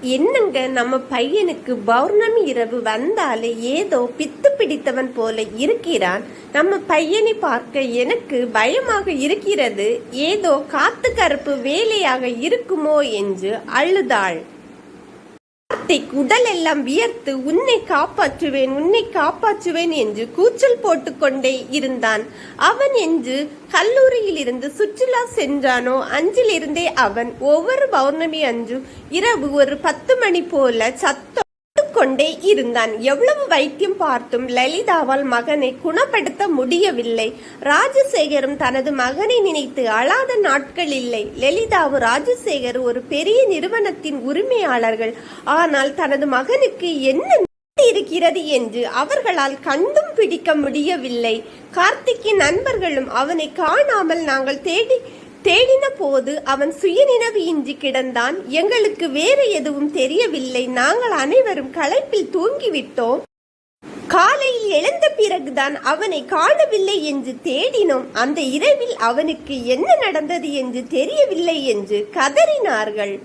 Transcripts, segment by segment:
என்னங்க நம்ம பையனுக்கு பௌர்ணமி இரவு வந்தாலே ஏதோ பித்து பிடித்தவன் போல இருக்கிறான். நம்ம பையனை பார்க்க எனக்கு பயமாக இருக்கிறது. ஏதோ காத்து கருப்பு வேலையாக இருக்குமோ என்று அழுதாள். கார்த்திக் உடல் எல்லாம் வியர்த்து உன்னை காப்பாற்றுவேன் உன்னை காப்பாற்றுவேன் என்று கூச்சல் போட்டுக்கொண்டே இருந்தான். அவன் என்று கல்லூரியில் இருந்து சுற்றுலா சென்றானோ அஞ்சிலிருந்தே அவன் ஒவ்வொரு பௌர்ணமி அன்றும் இரவு ஒரு பத்து மணி போல சத்தம் கொண்டே இருந்தான். எவ்வளவு வைத்தியம் பார்த்தும் லலிதாவால் மகனை குணப்படுத்த முடியவில்லை. ராஜசேகரும் தனது மகனை நினைத்து அழாத நாட்கள் இல்லை. லலிதாவு ராஜசேகர் ஒரு பெரிய நிறுவனத்தின் உரிமையாளர்கள். ஆனால் தனது மகனுக்கு என்ன இருக்கிறது என்று அவர்களால் கண்டும் பிடிக்க முடியவில்லை. கார்த்திக்கின் நண்பர்களும் அவனை காணாமல் நாங்கள் தேடி தேடின போது அவன் சுயநினைவு இன்றி கிடந்தான். எங்களுக்கு வேறு எதுவும் தெரியவில்லை. நாங்கள் அனைவரும் களைப்பில் தூங்கிவிட்டோம். காலையில் எழுந்த பிறகுதான் அவனை காணவில்லை என்று தேடினோம். அந்த இரவில் அவனுக்கு என்ன நடந்தது என்று தெரியவில்லை என்று கதறினார்கள்.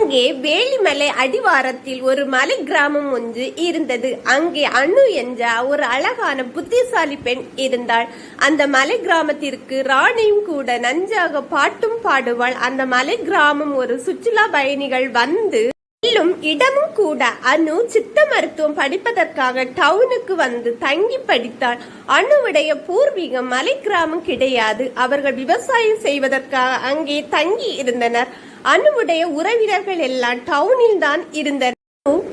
அங்கே வேலிமலை அடிவாரத்தில் ஒரு மலை கிராமம் ஒன்று இருந்தது. அங்கே அனு என்ற ஒரு அழகான புத்திசாலி பெண் இருந்தாள். அந்த மலை கிராமத்திற்கு ராணியும் கூட நன்றாக பாட்டும் பாடுவாள். அந்த மலை கிராமம் ஒரு சுற்றுலா பயணிகள் வந்து செல்லும் இடமும் கூட அனு சித்த மருத்துவம் படிப்பதற்காக டவுனுக்கு வந்து தங்கி படித்தாள். அனுவுடைய பூர்வீகம் மலை கிராமம் கிடையாது. அவர்கள் விவசாயம் செய்வதற்காக அங்கே தங்கி இருந்தனர். அனுவுடைய உறவினர்கள் எல்லாம் டவுனில் தான் இருந்தனர்.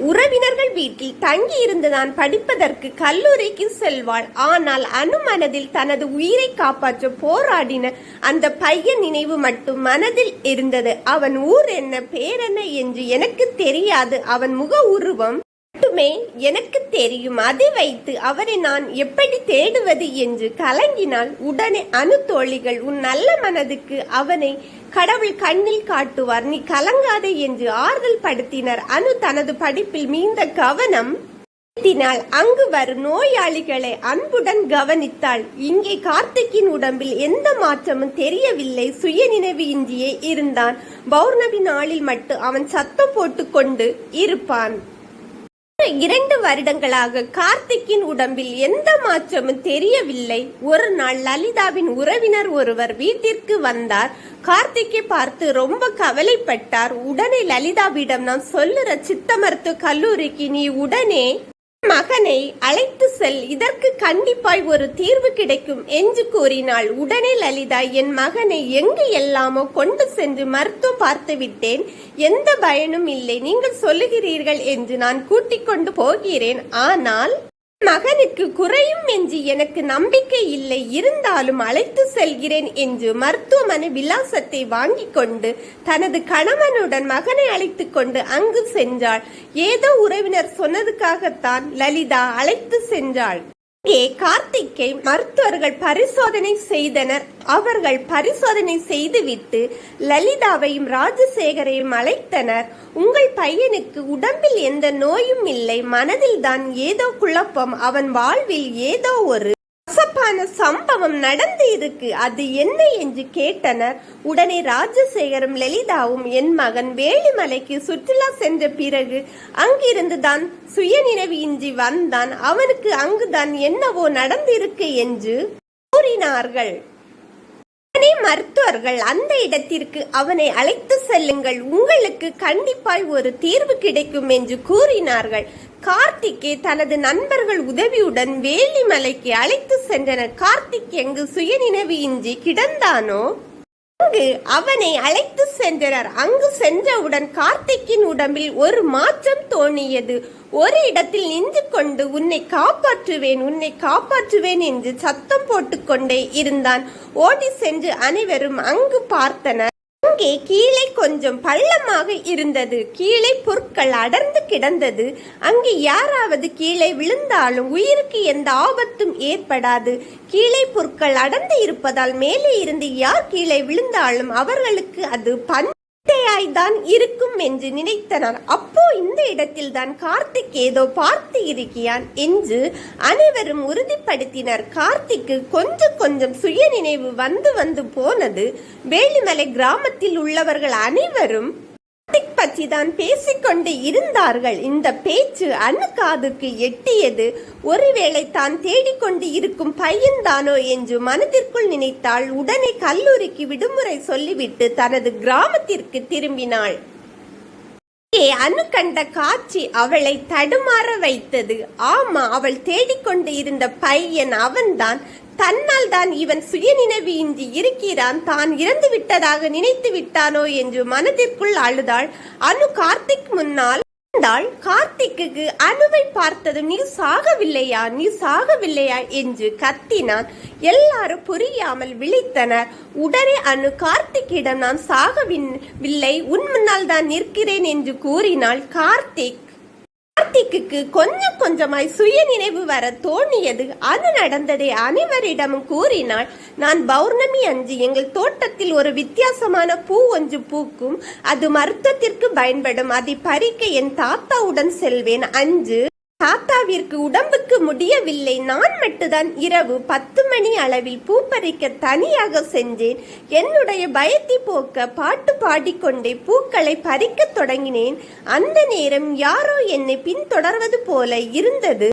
உறவினர்கள் வீட்டில் தங்கி இருந்துதான் படிப்பதற்கு கல்லூரிக்கு செல்வாள். ஆனால் அனு மனதில் தனது உயிரை காப்பாற்ற போராடின அந்த பையன் நினைவு மட்டும் மனதில் இருந்தது. அவன் ஊர் என்ன பேர் என்ன என்று எனக்கு தெரியாது. அவன் முக உருவம் மட்டுமே எனக்கு தெரியும். அதை வைத்து அவரை நான் எப்படி தேடுவது என்று கலங்கினால் உடனே அணு தோழிகள் உன் நல்ல மனதுக்கு அவனை கடவுள் கண்ணில் காட்டுவார். நீ கலங்காதே என்று ஆறுதல் படுத்தினர். அனு தனது படிப்பில் மீந்த கவனம் அங்கு வரும் நோயாளிகளை அன்புடன் கவனித்தாள். இங்கே கார்த்திக்கின் உடம்பில் எந்த மாற்றமும் தெரியவில்லை. சுயநினைவு இன்றியே இருந்தான். பௌர்ணமி நாளில் மட்டும் அவன் சத்தம் போட்டுக்கொண்டு இருப்பான். இரண்டு வருடங்களாக கார்த்திக்கின் உடம்பில் எந்த மாற்றமும் தெரியவில்லை. ஒரு நாள் லலிதாவின் உறவினர் ஒருவர் வீட்டிற்கு வந்தார். கார்த்திக்கை பார்த்து ரொம்ப கவலைப்பட்டார். உடனே லலிதாவிடம் நான் சொல்லுற சித்த மருத்துவ கல்லூரிக்கு நீ உடனே மகனை அழைத்து செல். இதற்கு கண்டிப்பாய் ஒரு தீர்வு கிடைக்கும் என்று கூறினாள். உடனே லலிதா என் மகனை எங்கு எல்லாமோ கொண்டு சென்று மருத்துவம் பார்த்து விட்டேன். எந்த பயனும் இல்லை. நீங்கள் சொல்லுகிறீர்கள் என்று நான் கூட்டிக் கொண்டு போகிறேன். ஆனால் மகனுக்கு குறையும் என்று எனக்கு நம்பிக்கை இல்லை. இருந்தாலும் அழைத்து செல்கிறேன் என்று மருத்துவமனை விலாசத்தை வாங்கிக் கொண்டு தனது கணவனுடன் மகனை அழைத்து கொண்டு அங்கு சென்றாள். ஏதோ உறவினர் சொன்னதுக்காகத்தான் லலிதா அழைத்து சென்றாள். இங்கே கார்த்திக்கை மருத்துவர்கள் பரிசோதனை செய்தனர். அவர்கள் பரிசோதனை செய்துவிட்டு லலிதாவையும் ராஜசேகரையும் அழைத்தனர். உங்கள் பையனுக்கு உடம்பில் எந்த நோயும் இல்லை. மனதில் தான் ஏதோ குழப்பம். அவன் வாழ்வில் ஏதோ ஒரு மாதிரியான சம்பவம் நடந்து இருக்கு. அது என்ன என்று கேட்டனர் உடனே ராஜசேகரும் லலிதாவும் என் மகன் வேலிமலைக்கு சுற்றுலா சென்ற பிறகு அங்கிருந்து தான் சுயநினைவு வந்தான். அவனுக்கு அங்குதான் என்னவோ நடந்திருக்கு என்று கூறினார்கள். உடனே மருத்துவர்கள் அந்த இடத்திற்கு அவனை அழைத்து செல்லுங்கள். உங்களுக்கு கண்டிப்பாய் ஒரு தீர்வு கிடைக்கும் என்று கூறினார்கள். கார்த்திக்கை தனது நண்பர்கள் உதவியுடன் வேலிமலைக்கு அழைத்து சென்றனர். கார்த்திக் எங்கு சுயநினைவு இன்றி கிடந்தானோ? அங்கு அவனை அழைத்து சென்றனர். அங்கு சென்றவுடன் கார்த்திக்கின் உடம்பில் ஒரு மாற்றம் தோணியது ஒரு இடத்தில் நின்று கொண்டு உன்னை காப்பாற்றுவேன் உன்னை காப்பாற்றுவேன் என்று சத்தம் போட்டுக்கொண்டே இருந்தான். ஓடி சென்று அனைவரும் அங்கு பார்த்தனர். அங்கே கீழே கொஞ்சம் பள்ளமாக இருந்தது. கீழே பொருட்கள் அடர்ந்து கிடந்தது. அங்கே யாராவது கீழே விழுந்தாலும் உயிருக்கு எந்த ஆபத்தும் ஏற்படாது. கீழே பொருட்கள் அடர்ந்து இருப்பதால் மேலே இருந்து யார் கீழே விழுந்தாலும் அவர்களுக்கு அது பன் தான் இருக்கும் என்று நினைத்தனர். அப்போ இந்த இடத்தில் தான் கார்த்திக் ஏதோ பார்த்து இருக்கிறான் என்று அனைவரும் உறுதிப்படுத்தினர். கார்த்திக்கு கொஞ்சம் கொஞ்சம் சுய நினைவு வந்து வந்து போனது. வேலிமலை கிராமத்தில் உள்ளவர்கள் அனைவரும் கார்த்திக் பற்றி தான் பேசிக்கொண்டு இருந்தார்கள். இந்த பேச்சு அணுக்காதுக்கு எட்டியது. ஒருவேளை தான் தேடிக்கொண்டு இருக்கும் பையன்தானோ என்று மனதிற்குள் நினைத்தாள். உடனே கல்லூரிக்கு விடுமுறை சொல்லிவிட்டு தனது கிராமத்திற்கு திரும்பினாள். ஏ அணு கண்ட காட்சி அவளை தடுமாற வைத்தது. ஆமா அவள் தேடிக்கொண்டு இருந்த பையன் அவன்தான் தன்னால் தான் இவன் சுயநினைவு இன்றி இருக்கிறான். தான் இறந்து விட்டதாக நினைத்து விட்டானோ என்று மனதிற்குள் அழுதாள். அனு கார்த்திக் முன்னால் இருந்தால் கார்த்திக்கு அணுவை பார்த்ததும் நீ சாகவில்லையா? நீ சாகவில்லையா? என்று கத்தினான். எல்லாரும் புரியாமல் விழித்தனர். உடனே அனு கார்த்திக்கிடம் நான் சாகவில்லை உன் முன்னால் தான் நிற்கிறேன் என்று கூறினாள். கார்த்திக் கார்த்திக்கு கொஞ்சம் கொஞ்சமாய் சுய நினைவு வர தோணியது. அது நடந்ததை அனைவரிடமும் கூறினாள் நான் பௌர்ணமி அன்று எங்கள் தோட்டத்தில் ஒரு வித்தியாசமான பூ ஒன்று பூக்கும். அது மருத்துவத்திற்கு பயன்படும். அதை பறிக்க என் தாத்தாவுடன் செல்வேன். அஞ்சு தாத்தாவிற்கு உடம்புக்கு முடியவில்லை. நான் மட்டும்தான் இரவு பத்து மணி அளவில் பூ பறிக்க தனியாக சென்றேன். என்னுடைய பயத்தை போக்க பாட்டு பாடிக்கொண்டே பூக்களை பறிக்கத் தொடங்கினேன். அந்த நேரம் யாரோ என்னை பின்தொடர்வது போல இருந்தது.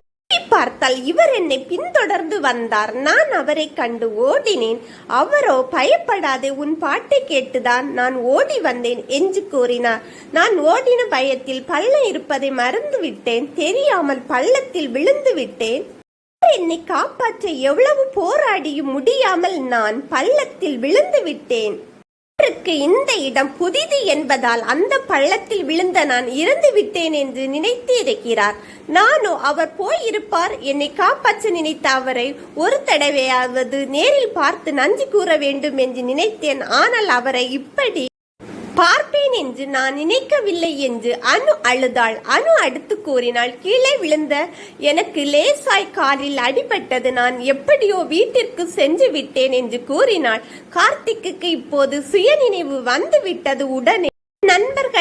பார்த்தால் இவர் என்னை பின்தொடர்ந்து வந்தார். நான் அவரை கண்டு ஓடினேன். அவரோ பயப்படாதே உன் பாட்டை கேட்டுதான் நான் ஓடி வந்தேன் என்று கூறினார். நான் ஓடின பயத்தில் பள்ளம் இருப்பதை மறந்து விட்டேன் தெரியாமல் பள்ளத்தில் விழுந்து விட்டேன். அவர் என்னை காப்பாற்ற எவ்வளவு போராடியும் முடியாமல் நான் பள்ளத்தில் விழுந்து விட்டேன். அவருக்கு இந்த இடம் புதிது என்பதால் அந்த பள்ளத்தில் விழுந்த நான் இறந்து விட்டேன் என்று நினைத்து இருக்கிறார். நானோ அவர் போயிருப்பார் என்னை காப்பாற்ற நினைத்த அவரை ஒரு தடவையாவது நேரில் பார்த்து நன்றி கூற வேண்டும் என்று நினைத்தேன். ஆனால் அவரை இப்படி பார்ப்பேன் என்று நான் நினைக்கவில்லை என்று அனு அழுதாள். அனு அடுத்து கூறினாள் கீழே விழுந்த எனக்கு லேசாய் காலில் அடிபட்டது. நான் எப்படியோ வீட்டிற்கு சென்று விட்டேன் என்று கூறினாள். கார்த்திக்கு இப்போது சுயநினைவு வந்து விட்டது உடனே.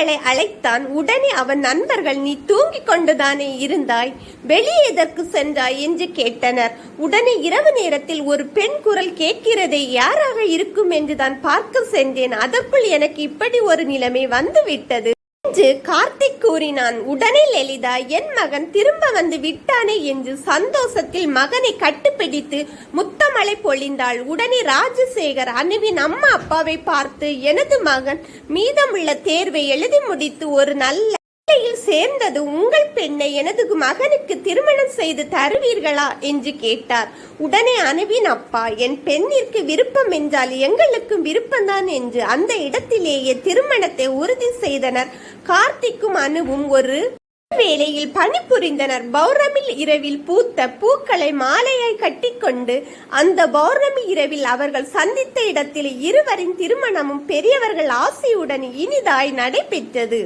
அவர்களை அழைத்தான். உடனே அவன் நண்பர்கள் நீ தூங்கிக் கொண்டுதானே இருந்தாய்? வெளியே எதற்கு சென்றாய்? என்று கேட்டனர். உடனே இரவு நேரத்தில் ஒரு பெண் குரல் கேட்கிறதே யாராக இருக்கும்? என்று தான் பார்க்க சென்றேன். அதற்குள் எனக்கு இப்படி ஒரு நிலைமை வந்துவிட்டது. என்று கார்த்திக் கூறினான். உடனே லலிதா என் மகன் திரும்ப வந்து விட்டானே என்று சந்தோஷத்தில் மகனை கட்டுப்பிடித்து முத்தமலை பொழிந்தாள். உடனே ராஜசேகர் அணுவின் அம்மா அப்பாவை பார்த்து எனது மகன் மீதமுள்ள தேர்வை எழுதி முடித்து ஒரு நல்ல வேலையில் சேர்ந்தது. உங்கள் பெண்ணை எனது மகனுக்கு திருமணம் செய்து தருவீர்களா? என்று கேட்டார். உடனே அணுவின் அப்பா என் பெண்ணிற்கு விருப்பம் என்றால் எங்களுக்கும் விருப்பம்தான் என்று அந்த இடத்திலேயே திருமணத்தை உறுதி செய்தனர். கார்த்திக்கும் அணுவும் ஒரு வேளையில் பணிபுரிந்தனர். பௌர்ணமி இரவில் பூத்த பூக்களை மாலையை கட்டிக்கொண்டு அந்த பௌர்ணமி இரவில் அவர்கள் சந்தித்த இடத்தில் இருவரின் திருமணமும் பெரியவர்கள் ஆசையுடன் இனிதாய் நடைபெற்றது.